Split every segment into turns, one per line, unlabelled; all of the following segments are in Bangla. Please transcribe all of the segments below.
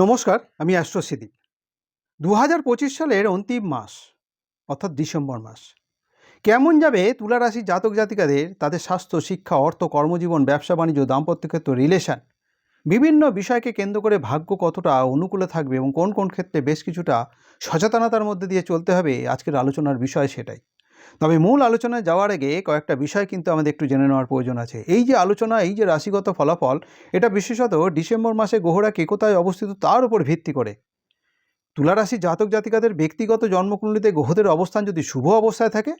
নমস্কার, আমি অ্যাস্ট্রোসিদি দু হাজার পঁচিশ সালের অন্তিম মাস, অর্থাৎ ডিসেম্বর মাস। কেমন যাবে তুলা রাশির জাতক জাতিকাদের তাদের স্বাস্থ্য, শিক্ষা, অর্থ, কর্মজীবন, ব্যবসা, বাণিজ্য, দাম্পত্য ক্ষেত্র রিলেশন বিভিন্ন বিষয়কে কেন্দ্র করে ভাগ্য কতটা অনুকূলে থাকবে এবং কোন কোন ক্ষেত্রে বেশ কিছুটা সচেতনতার মধ্যে দিয়ে চলতে হবে, আজকের আলোচনার বিষয় সেটাই। তবে মূল আলোচনায় যাওয়ার আগে কয়েকটা বিষয় কিন্তু আমাদের একটু জেনে নেওয়ার প্রয়োজন আছে। এই যে আলোচনা, এই যে রাশিগত ফলাফল, এটা বিশেষত ডিসেম্বর মাসে গ্রহরা কে কোথায় অবস্থিত তার উপর ভিত্তি করে। তুলারাশি জাতক জাতিকাদের ব্যক্তিগত জন্মকুণ্ডলিতে গ্রহদের অবস্থান যদি শুভ অবস্থায় থাকে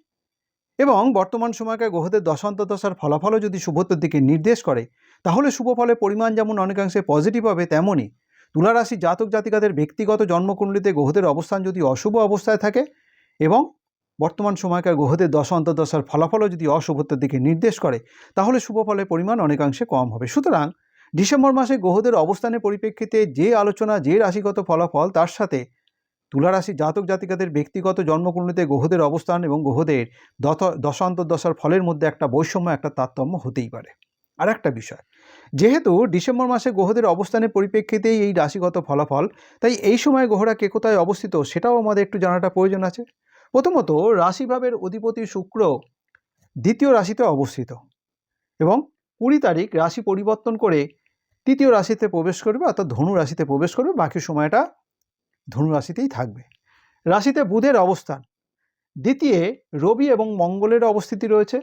এবং বর্তমান সময়কার গ্রহদের দশান্ত দশার ফলাফলও যদি শুভত্বের দিকে নির্দেশ করে, তাহলে শুভ ফলের পরিমাণ যেমন অনেকাংশে পজিটিভ হবে তেমনই তুলারাশি জাতক জাতিকাদের ব্যক্তিগত জন্মকুণ্ডলিতে গ্রহদের অবস্থান যদি অশুভ অবস্থায় থাকে এবং বর্তমান সময়কার গ্রহদের দশা অন্তর্দশার ফলাফলও যদি অশুভত্বের দিকে নির্দেশ করে, তাহলে শুভ ফলের পরিমাণ অনেকাংশে কম হবে। সুতরাং ডিসেম্বর মাসে গ্রহদের অবস্থানের পরিপ্রেক্ষিতে যে আলোচনা, যে রাশিগত ফলাফল, তার সাথে তুলারাশি জাতক জাতিকাদের ব্যক্তিগত জন্মকুণ্ডলিতে গ্রহদের অবস্থান এবং গ্রহদের দশান্তর্দশার ফলের মধ্যে একটা বৈষম্য, একটা তারতম্য হতেই পারে। আর একটা বিষয়, যেহেতু ডিসেম্বর মাসে গ্রহদের অবস্থানের পরিপ্রেক্ষিতেই এই রাশিগত ফলাফল, তাই এই সময় গ্রহরা কে কোথায় অবস্থিত সেটাও আমাদের একটু জানাটা প্রয়োজন আছে। প্রথমত, রাশিভাবের অধিপতি শুক্র দ্বিতীয় রাশিতে অবস্থিত এবং কুড়ি তারিখ রাশি পরিবর্তন করে তৃতীয় রাশিতে প্রবেশ করবে, অর্থাৎ ধনু রাশিতে প্রবেশ করবে, বাকি সময়টা ধনু রাশিতেই থাকবে। রাশিতে বুধের অবস্থান, দ্বিতীয় রবি এবং মঙ্গলের অবস্থিতি রয়েছে,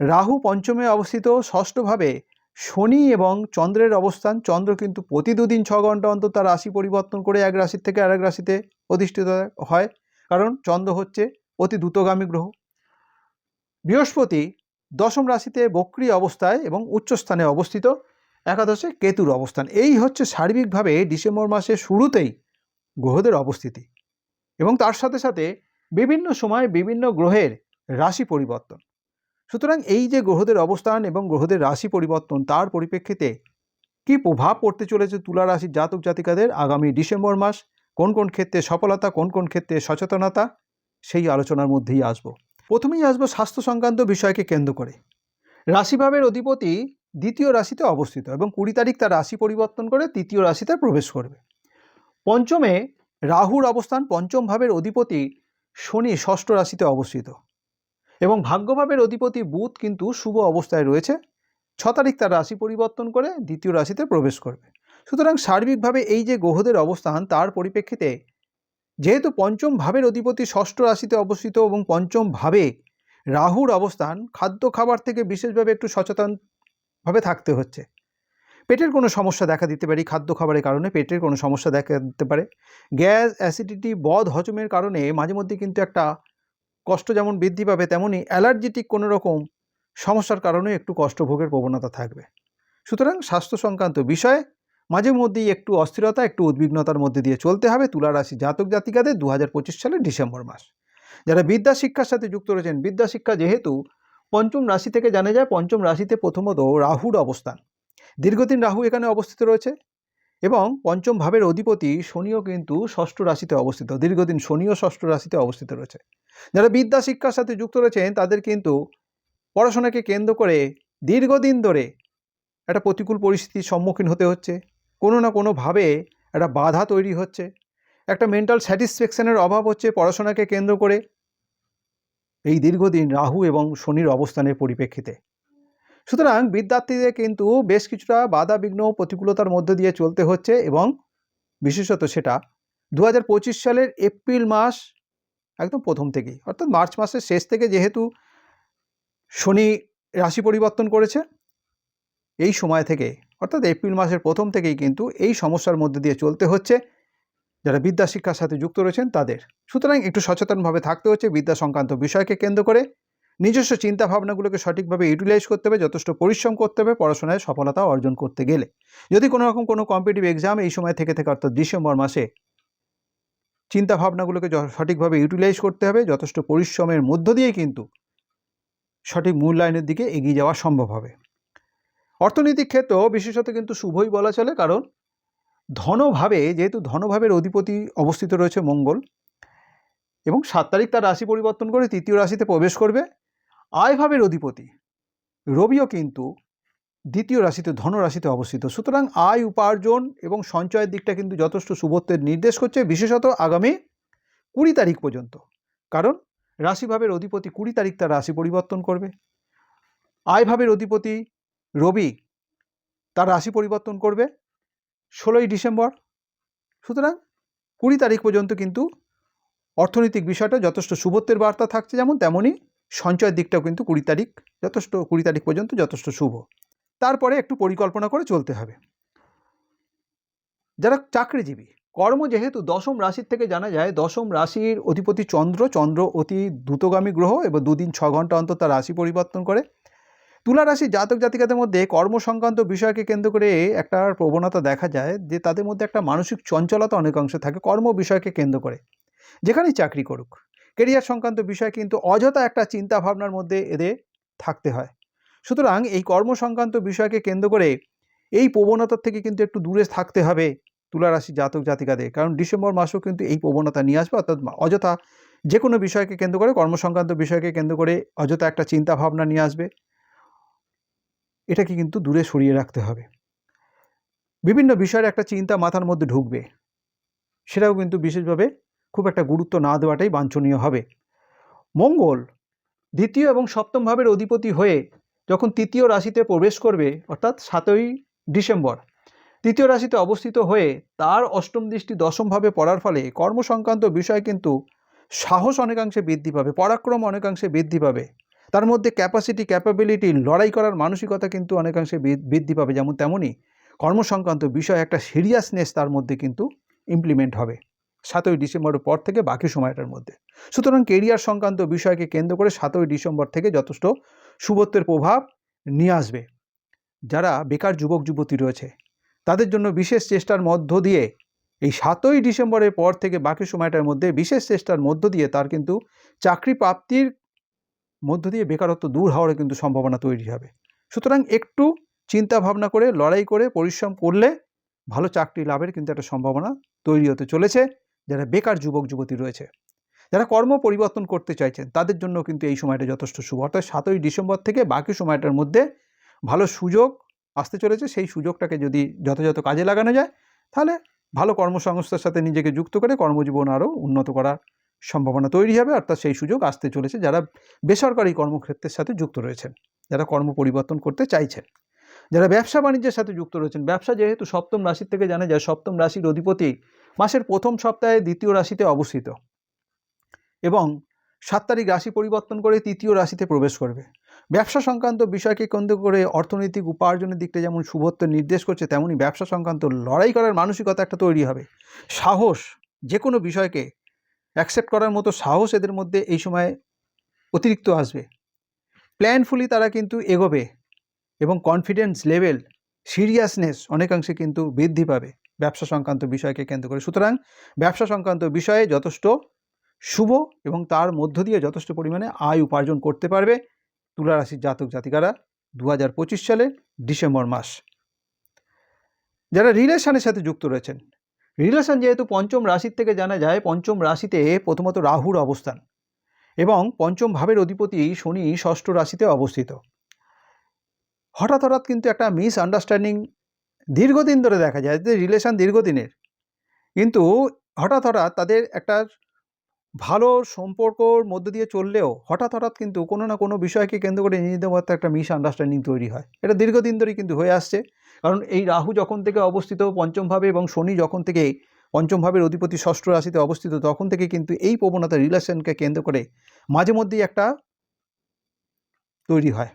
রাহু পঞ্চমে অবস্থিত, ষষ্ঠভাবে শনি এবং চন্দ্রের অবস্থান, চন্দ্র কিন্তু প্রতি দুদিন ছ ঘণ্টা অন্তর তার রাশি পরিবর্তন করে এক রাশির থেকে আরেক রাশিতে অধিষ্ঠিত হয়। কারণ চন্দ্র হচ্ছে অতি দ্রুতগামী গ্রহ। বৃহস্পতি দশম রাশিতে বক্রি অবস্থায় এবং উচ্চস্থানে অবস্থিত। একাদশে কেতুর অবস্থান। এই হচ্ছে সার্বিকভাবে ডিসেম্বর মাসের শুরুতেই গ্রহদের অবস্থিতি। এবং তার সাথে সাথে বিভিন্ন সময় বিভিন্ন গ্রহের রাশি পরিবর্তন। সুতরাং এই যে গ্রহদের অবস্থান এবং গ্রহদের রাশি পরিবর্তন, তার পরিপ্রেক্ষিতে কী প্রভাব পড়তে চলেছে তুলা রাশির জাতক জাতিকাদের আগামী ডিসেম্বর মাস? কোন কোন ক্ষেত্রে সফলতা, কোন কোন ক্ষেত্রে সচেতনতা, সেই আলোচনার মধ্যেই আসব। প্রথমেই আসব স্বাস্থ্য সংক্রান্ত বিষয়কে কেন্দ্র করে। রাশিভাবের অধিপতি দ্বিতীয় রাশিতে অবস্থিত এবং কুড়ি তারিখ তার রাশি পরিবর্তন করে তৃতীয় রাশিতে প্রবেশ করবে। পঞ্চমে রাহুর অবস্থান পঞ্চম ভাবের অধিপতি শনি ষষ্ঠ রাশিতে অবস্থিত এবং ভাগ্যভাবের অধিপতি বুধ কিন্তু শুভ অবস্থায় রয়েছে। ছ তারিখ তার রাশি পরিবর্তন করে দ্বিতীয় রাশিতে প্রবেশ করবে। সুতরাং সার্বিকভাবে এই যে গ্রহদের অবস্থান, তার পরিপ্রেক্ষিতে যেহেতু পঞ্চম ভাবের অধিপতি ষষ্ঠ রাশিতে অবস্থিত এবং পঞ্চম ভাবে রাহুর অবস্থান, খাদ্য খাবার থেকে বিশেষভাবে একটু সচেতনভাবে থাকতে হচ্ছে। পেটের কোনো সমস্যা দেখা দিতে পারে খাদ্য খাবারের কারণে পেটের কোনো সমস্যা দেখা দিতে পারে। গ্যাস, অ্যাসিডিটি, বদ, হজমের কারণে মাঝে মধ্যে কিন্তু একটা কষ্ট যেমন বৃদ্ধি পাবে তেমনই অ্যালার্জিটিক কোনো রকম সমস্যার কারণে একটু কষ্ট ভোগের প্রবণতা থাকবে। সুতরাং স্বাস্থ্য সংক্রান্ত বিষয়ে মাঝে মধ্যেই একটু অস্থিরতা, একটু উদ্বিগ্নতার মধ্যে দিয়ে চলতে হবে তুলা রাশি জাতক জাতিকাদের দু হাজার পঁচিশ সালের ডিসেম্বর মাস। যারা বিদ্যা শিক্ষার সাথে যুক্ত রয়েছেন, বিদ্যা শিক্ষা যেহেতু পঞ্চম রাশি থেকে জানা যায়, পঞ্চম রাশিতে প্রথমত রাহুর অবস্থান। দীর্ঘদিন রাহু এখানে অবস্থিত রয়েছে এবং পঞ্চম ভাবের অধিপতি শনিও কিন্তু ষষ্ঠ রাশিতে অবস্থিত, দীর্ঘদিন শনিও ষষ্ঠ রাশিতে অবস্থিত রয়েছে। যারা বিদ্যা শিক্ষার সাথে যুক্ত রয়েছেন, তাদের কিন্তু পড়াশোনাকে কেন্দ্র করে দীর্ঘদিন ধরে একটা প্রতিকূল পরিস্থিতির সম্মুখীন হতে হচ্ছে। কোনো না কোনোভাবে একটা বাধা তৈরি হচ্ছে। একটা মেন্টাল স্যাটিসফ্যাকশনের অভাব হচ্ছে পড়াশোনাকে কেন্দ্র করে। এই দীর্ঘদিন রাহু এবং শনির অবস্থানের পরিপ্রেক্ষিতে। সুতরাং বিদ্যার্থীদের কিন্তু বেশ কিছুটা বাধা বিঘ্ন প্রতিকূলতার মধ্যে দিয়ে চলতে হচ্ছে এবং বিশেষত সেটা দু হাজার পঁচিশ সালের এপ্রিল মাস একদম প্রথম থেকেই, অর্থাৎ মার্চ মাসের শেষ থেকে যেহেতু শনি রাশি পরিবর্তন করেছে, এই সময় থেকে অর্থাৎ এপ্রিল মাসের প্রথম থেকেই কিন্তু এই সমস্যার মধ্যে দিয়ে চলতে হচ্ছে। যারা বিদ্যা শিক্ষার সাথে যুক্ত রয়েছেন তাদের। সুতরাং একটু সচেতনভাবে থাকতে হচ্ছে বিদ্যা সংক্রান্ত বিষয়কে কেন্দ্র করে। নিজস্ব চিন্তা ভাবনাগুলোকে সঠিকভাবে ইউটিলাইজ করতে হবে, যথেষ্ট পরিশ্রম করতে হবে, পড়াশোনায় সফলতা অর্জন করতে গেলে। যদি কোনো রকম কোনো কম্পিটিভ এক্সাম এই সময় থেকে থেকে অর্থাৎ ডিসেম্বর মাসে চিন্তা ভাবনাগুলোকে সঠিকভাবে ইউটিলাইজ করতে হবে, যথেষ্ট পরিশ্রমের মধ্য দিয়ে কিন্তু সঠিক মূল্যায়নের দিকে এগিয়ে যাওয়া সম্ভব হবে। অর্থনৈতিক ক্ষেত্রেও বিশেষত কিন্তু শুভই বলা চলে, কারণ ধনভাবে, যেহেতু ধনভাবের অধিপতি অবস্থিত রয়েছে মঙ্গল, এবং সাত তারিখ তার রাশি পরিবর্তন করে তৃতীয় রাশিতে প্রবেশ করবে, আয়ভাবের অধিপতি। রবিও কিন্তু দ্বিতীয় রাশিতে ধনরাশিতে অবস্থিত। সুতরাং আয়, উপার্জন এবং সঞ্চয়ের দিকটা কিন্তু যথেষ্ট শুভত্বের নির্দেশ করছে, বিশেষত আগামী কুড়ি তারিখ পর্যন্ত। কারণ রাশিভাবের অধিপতি কুড়ি তারিখ তার রাশি পরিবর্তন করবে। আয়ভাবের অধিপতি রবি তার রাশি পরিবর্তন করবে ষোলোই ডিসেম্বর। সুতরাং কুড়ি তারিখ পর্যন্ত কিন্তু অর্থনৈতিক বিষয়টা যথেষ্ট শুভত্বের বার্তা থাকছে যেমন তেমনই সঞ্চয়ের দিকটাও কিন্তু কুড়ি তারিখ যথেষ্ট, কুড়ি তারিখ পর্যন্ত যথেষ্ট শুভ। তারপরে একটু পরিকল্পনা করে চলতে হবে। যারা চাকরিজীবী, কর্ম যেহেতু দশম রাশির থেকে জানা যায়, দশম রাশির অধিপতি চন্দ্র চন্দ্র অতি দ্রুতগামী গ্রহ এবং দুদিন ছ ঘণ্টা অন্তর তার রাশি পরিবর্তন করে। তুলা রাশি জাতক জাতিকাদের মধ্যে কর্মসংক্রান্ত বিষয়কে কেন্দ্র করে একটা প্রবণতা দেখা যায় যে তাদের মধ্যে একটা মানসিক চঞ্চলতা অনেকাংশে থাকে কর্ম বিষয়কে কেন্দ্র করে। যেখানেই চাকরি করুক কেরিয়ার সংক্রান্ত বিষয় কিন্তু অযথা একটা চিন্তা ভাবনার মধ্যে এদের থাকতে হয়। সুতরাং এই কর্ম সংক্রান্ত বিষয়কে কেন্দ্র করে এই প্রবণতার থেকে কিন্তু একটু দূরে থাকতে হবে তুলা রাশি জাতক জাতিকাদের। কারণ ডিসেম্বর মাসেও কিন্তু এই প্রবণতা নিয়ে আসবে, অর্থাৎ অযথা যে কোনো বিষয়কে কেন্দ্র করে কর্মসংক্রান্ত বিষয়কে কেন্দ্র করে অযথা একটা চিন্তা ভাবনা নিয়ে আসবে। এটাকে কিন্তু দূরে সরিয়ে রাখতে হবে। বিভিন্ন বিষয়ের একটা চিন্তা মাথার মধ্যে ঢুকবে। সেটাও কিন্তু বিশেষভাবে খুব একটা গুরুত্ব না দেওয়াটাই বাঞ্ছনীয় হবে। মঙ্গল দ্বিতীয় এবং সপ্তম ভাবের অধিপতি হয়ে যখন তৃতীয় রাশিতে প্রবেশ করবে, অর্থাৎ সাতই ডিসেম্বর, তৃতীয় রাশিতে অবস্থিত হয়ে তার অষ্টম দৃষ্টি দশমভাবে পড়ার ফলে কর্মসংক্রান্ত বিষয় কিন্তু সাহস অনেকাংশে বৃদ্ধি পাবে, পরাক্রম অনেকাংশে বৃদ্ধি পাবে। তার মধ্যে ক্যাপাসিটি ক্যাপাবিলিটি লড়াই করার মানসিকতা কিন্তু অনেকাংশে বৃদ্ধি পাবে। যেমন তেমনই কর্মসংক্রান্ত বিষয় একটা সিরিয়াসনেস তার মধ্যে কিন্তু ইমপ্লিমেন্ট হবে সাতই ডিসেম্বরের পর থেকে বাকি সময়টার মধ্যে। সুতরাং কেরিয়ার সংক্রান্ত বিষয়কে কেন্দ্র করে সাতই ডিসেম্বর থেকে যথেষ্ট শুভত্বের প্রভাব নিয়ে আসবে। যারা বেকার যুবক, যুবতী রয়েছে, তাদের জন্য বিশেষ চেষ্টার মধ্য দিয়ে এই সাতই ডিসেম্বরের পর থেকে বাকি সময়টার মধ্যে বিশেষ চেষ্টার মধ্য দিয়ে তার কিন্তু চাকরি প্রাপ্তির মধ্য দিয়ে বেকারত্ব দূর হওয়ার কিন্তু সম্ভাবনা তৈরি হবে। সুতরাং একটু চিন্তা ভাবনা করে, লড়াই করে, পরিশ্রম করলে ভালো চাকরি লাভের কিন্তু একটা সম্ভাবনা তৈরি হতে চলেছে। যারা বেকার যুবক, যুবতী রয়েছে, যারা কর্ম পরিবর্তন করতে চাইছেন, তাদের জন্য কিন্তু এই সময়টা যথেষ্ট শুভ। অর্থাৎ সাতই ডিসেম্বর থেকে বাকি সময়টার মধ্যে ভালো সুযোগ আসতে চলেছে। সেই সুযোগটাকে যদি যথাযথ কাজে লাগানো যায়, তাহলে ভালো কর্মসংস্থার সাথে নিজেকে যুক্ত করে কর্মজীবন আরও উন্নত করার সম্ভাবনা তৈরি হবে অর্থাৎ সেই সুযোগ আসতে চলেছে যারা বেসরকারি কর্মক্ষেত্রের সাথে যুক্ত রয়েছেন, যারা কর্ম পরিবর্তন করতে চাইছেন। যারা ব্যবসা বাণিজ্যের সাথে যুক্ত রয়েছেন, ব্যবসা যেহেতু সপ্তম রাশির থেকে জানা যায়, সপ্তম রাশির অধিপতি মাসের প্রথম সপ্তাহে দ্বিতীয় রাশিতে অবস্থিত এবং সাত তারিখ রাশি পরিবর্তন করে তৃতীয় রাশিতে প্রবেশ করবে। ব্যবসা সংক্রান্ত বিষয়কে কেন্দ্র করে অর্থনৈতিক উপার্জনের দিকটা যেমন শুভত্ব নির্দেশ করছে, তেমনি ব্যবসা সংক্রান্ত লড়াই করার মানসিকতা একটা তৈরি হবে। সাহস যে কোনো বিষয়কে অ্যাকসেপ্ট করার মতো সাহস এদের মধ্যে এই সময় অতিরিক্ত আসবে। প্ল্যানফুলি তারা কিন্তু এগোবে এবং কনফিডেন্স লেভেল সিরিয়াসনেস অনেকাংশে কিন্তু বৃদ্ধি পাবে ব্যবসা সংক্রান্ত বিষয়কে কেন্দ্র করে। সুতরাং ব্যবসা সংক্রান্ত বিষয়ে যথেষ্ট শুভ এবং তার মধ্য দিয়ে যথেষ্ট পরিমাণে আয় উপার্জন করতে পারবে তুলা রাশির জাতক জাতিকারা দু হাজার পঁচিশ সালে ডিসেম্বর মাস। যারা রিলেশনের সাথে যুক্ত রয়েছেন রিলেশন যেহেতু পঞ্চম রাশির থেকে জানা যায়, পঞ্চম রাশিতে প্রথমত রাহুর অবস্থান এবং পঞ্চম ভাবের অধিপতি শনি ষষ্ঠ রাশিতে অবস্থিত। হঠাৎ হঠাৎ কিন্তু একটা মিস আন্ডারস্ট্যান্ডিং দীর্ঘদিন ধরে দেখা যায় যে রিলেশান দীর্ঘদিনের। কিন্তু হঠাৎ হঠাৎ তাদের একটা ভালো সম্পর্কর মধ্য দিয়ে চললেও হঠাৎ হঠাৎ কিন্তু কোনো না কোনো বিষয়কে কেন্দ্র করে নিজেদের মধ্যে একটা মিস আন্ডারস্ট্যান্ডিং তৈরি হয়। এটা দীর্ঘদিন ধরেই কিন্তু হয়ে আসছে। কারণ এই রাহু যখন থেকে অবস্থিত পঞ্চমভাবে এবং শনি যখন থেকে পঞ্চম ভাবের অধিপতি ষষ্ঠ রাশিতে অবস্থিত, তখন থেকে কিন্তু এই প্রবণতা রিলেশনকে কেন্দ্র করে মাঝে মধ্যেই একটা তৈরি হয়।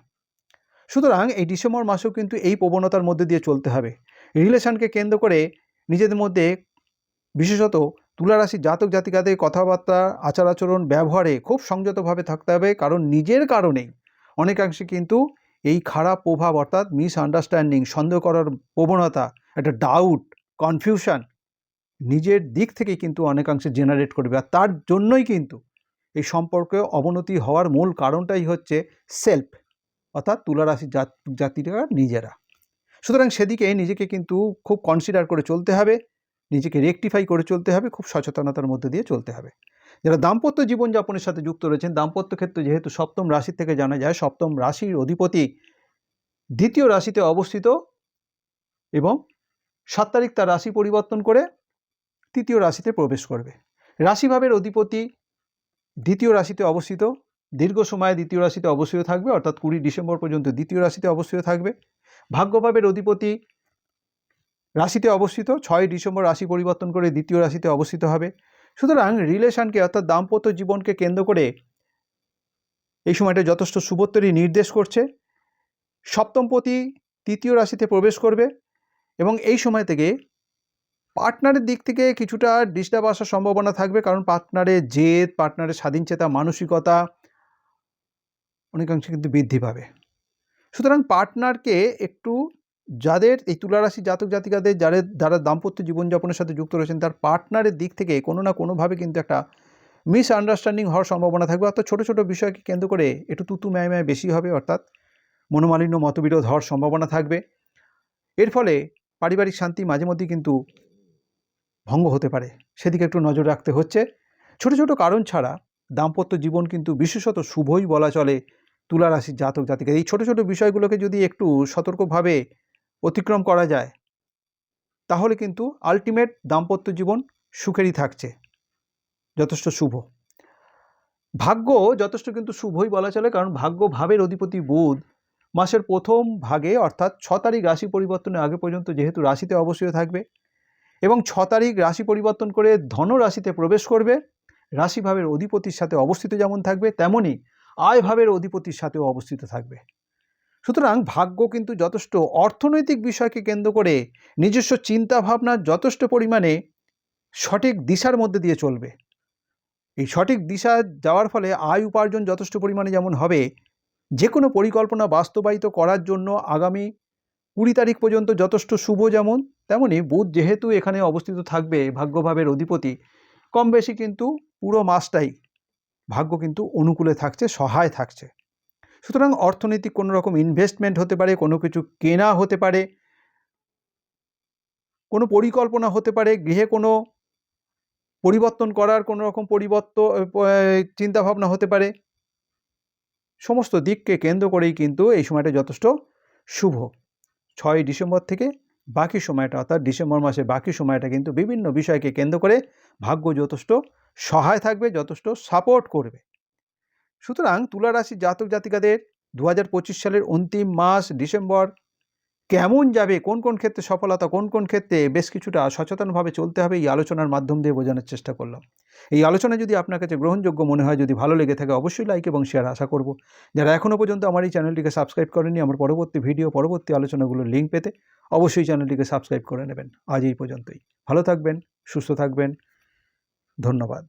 সুতরাং এই ডিসেম্বর মাসেও কিন্তু এই প্রবণতার মধ্যে দিয়ে চলতে হবে। রিলেশনকে কেন্দ্র করে নিজেদের মধ্যে বিশেষত তুলারাশি জাতক জাতিকাদের কথাবার্তা আচার আচরণ ব্যবহারে খুব সংযতভাবে থাকতে হবে, কারণ নিজের কারণেই অনেকাংশে কিন্তু এই খারাপ প্রভাব, অর্থাৎ মিস আন্ডারস্ট্যান্ডিং সন্দেহ করার প্রবণতা, একটা ডাউট কনফিউশন নিজের দিক থেকে কিন্তু অনেকাংশে জেনারেট করবে। আর তার জন্যই কিন্তু এই সম্পর্কে অবনতি হওয়ার মূল কারণটাই হচ্ছে সেলফ অর্থাৎ তুলারাশি জাত, জাতিরা নিজেরা। সুতরাং সেদিকে নিজেকে কিন্তু খুব কনসিডার করে চলতে হবে। নিজেকে রেকটিফাই করে চলতে হবে, খুব সচেতনতার মধ্যে দিয়ে চলতে হবে। যারা দাম্পত্য জীবনযাপনের সাথে যুক্ত রয়েছেন, দাম্পত্য ক্ষেত্রে যেহেতু সপ্তম রাশি থেকে জানা যায়, সপ্তম রাশির অধিপতি দ্বিতীয় রাশিতে অবস্থিত এবং সাত তারিখ তার রাশি পরিবর্তন করে তৃতীয় রাশিতে প্রবেশ করবে। রাশিভাবের অধিপতি দ্বিতীয় রাশিতে অবস্থিত, দীর্ঘ সময় দ্বিতীয় রাশিতে অবস্থিত থাকবে, অর্থাৎ কুড়ি ডিসেম্বর পর্যন্ত দ্বিতীয় রাশিতে অবস্থিত থাকবে। ভাগ্যভাবের অধিপতি রাশিতে অবস্থিত, ছয় ডিসেম্বর রাশি পরিবর্তন করে দ্বিতীয় রাশিতে অবস্থিত হবে। সুতরাং রিলেশনকে অর্থাৎ দাম্পত্য জীবনকে কেন্দ্র করে এই সময়টা যথেষ্ট শুভত্বরই নির্দেশ করছে। সপ্তমপতি তৃতীয় রাশিতে প্রবেশ করবে এবং এই সময় থেকে পার্টনারের দিক থেকে কিছুটা ডিস্টার্ব আসার সম্ভাবনা থাকবে কারণ পার্টনারের জেদ, পার্টনারের স্বাধীনচেতা মানসিকতা অনেকাংশে কিন্তু বৃদ্ধি পাবে। সুতরাং পার্টনারকে একটু যাদের এই তুলারাশি জাতক জাতিকাদের যাদের, যারা দাম্পত্য জীবনযাপনের সাথে যুক্ত রয়েছেন, তার পার্টনারের দিক থেকে কোনো না কোনোভাবে কিন্তু একটা মিস আন্ডারস্ট্যান্ডিং হওয়ার সম্ভাবনা থাকবে। অর্থাৎ ছোটো ছোটো বিষয়কে কেন্দ্র করে একটু তুতু ম্যায় ম্যায় বেশি হবে, অর্থাৎ মনোমালিন্য, মতবিরোধ হওয়ার সম্ভাবনা থাকবে। এর ফলে পারিবারিক শান্তি মাঝে মধ্যে কিন্তু ভঙ্গ হতে পারে। সেদিকে একটু নজর রাখতে হচ্ছে। ছোট ছোট কারণ ছাড়া দাম্পত্য জীবন কিন্তু বিশেষত শুভই বলা চলে তুলা রাশির জাতক জাতিকা এই ছোট ছোট বিষয়গুলোকে যদি একটু সতর্কভাবে অতিক্রম করা যায়, তাহলে কিন্তু আলটিমেট দাম্পত্য জীবন সুখেরই থাকছে। যথেষ্ট শুভ। ভাগ্য যথেষ্ট কিন্তু শুভই বলা চলে, কারণ ভাগ্য ভাবের অধিপতি বুধ। মাসের প্রথম ভাগে অর্থাৎ ছ তারিখ রাশি পরিবর্তনের আগে পর্যন্ত যেহেতু রাশিতে অবশ্যই থাকবে এবং ছ তারিখ রাশি পরিবর্তন করে ধন রাশিতে প্রবেশ করবে রাশিভাবের অধিপতির সাথে অবস্থিত যেমন থাকবে তেমনই আয়ভাবের অধিপতির সাথেও অবস্থিত থাকবে। সুতরাং ভাগ্য কিন্তু যথেষ্ট অর্থনৈতিক বিষয়কে কেন্দ্র করে নিজস্ব চিন্তাভাবনা যথেষ্ট পরিমাণে সঠিক দিশার মধ্যে দিয়ে চলবে। এই সঠিক দিশা যাওয়ার ফলে আয় উপার্জন যথেষ্ট পরিমাণে যেমন হবে যে কোনো পরিকল্পনা বাস্তবায়িত করার জন্য আগামী কুড়ি তারিখ পর্যন্ত যথেষ্ট শুভ যেমন তেমনই বুধ যেহেতু এখানে অবস্থিত থাকবে ভাগ্যভাবের অধিপতি কম বেশি কিন্তু পুরো মাসটাই ভাগ্য কিন্তু অনুকূলে থাকছে, সহায় থাকছে। সুতরাং অর্থনৈতিক কোনো রকম ইনভেস্টমেন্ট হতে পারে, কোনো কিছু কেনা হতে পারে, কোনো পরিকল্পনা হতে পারে, গৃহে কোনো পরিবর্তন করার কোনো রকম পরিবর্তন চিন্তাভাবনা হতে পারে। সমস্ত দিককে কেন্দ্র করেই কিন্তু এই সময়টা যথেষ্ট শুভ। ছয় ডিসেম্বর থেকে বাকি সময়টা, অর্থাৎ ডিসেম্বর মাসে বাকি সময়টা কিন্তু বিভিন্ন বিষয়কে কেন্দ্র করে ভাগ্য যথেষ্ট সহায় থাকবে, যথেষ্ট সাপোর্ট করবে। সুতরাং তুলা রাশির জাতক জাতিকাদের দু হাজার পঁচিশ সালের অন্তিম মাস ডিসেম্বর কেমন যাবে? কোন কোন ক্ষেত্রে সফলতা, কোন কোন ক্ষেত্রে বেশ কিছুটা সচেতনভাবে চলতে হবে এই আলোচনার মাধ্যম দিয়ে বোঝানোর চেষ্টা করলাম। এই আলোচনা যদি আপনার কাছে গ্রহণযোগ্য মনে হয়, যদি ভালো লেগে থাকে অবশ্যই লাইক এবং শেয়ার আশা করব। যারা এখনও পর্যন্ত আমার এই চ্যানেলটিকে সাবস্ক্রাইব করেনি আমার পরবর্তী ভিডিও পরবর্তী আলোচনাগুলোর লিঙ্ক পেতে অবশ্যই চ্যানেলটিকে সাবস্ক্রাইব করে নেবেন। আজ এই পর্যন্তই। ভালো থাকবেন, সুস্থ থাকবেন। ধন্যবাদ।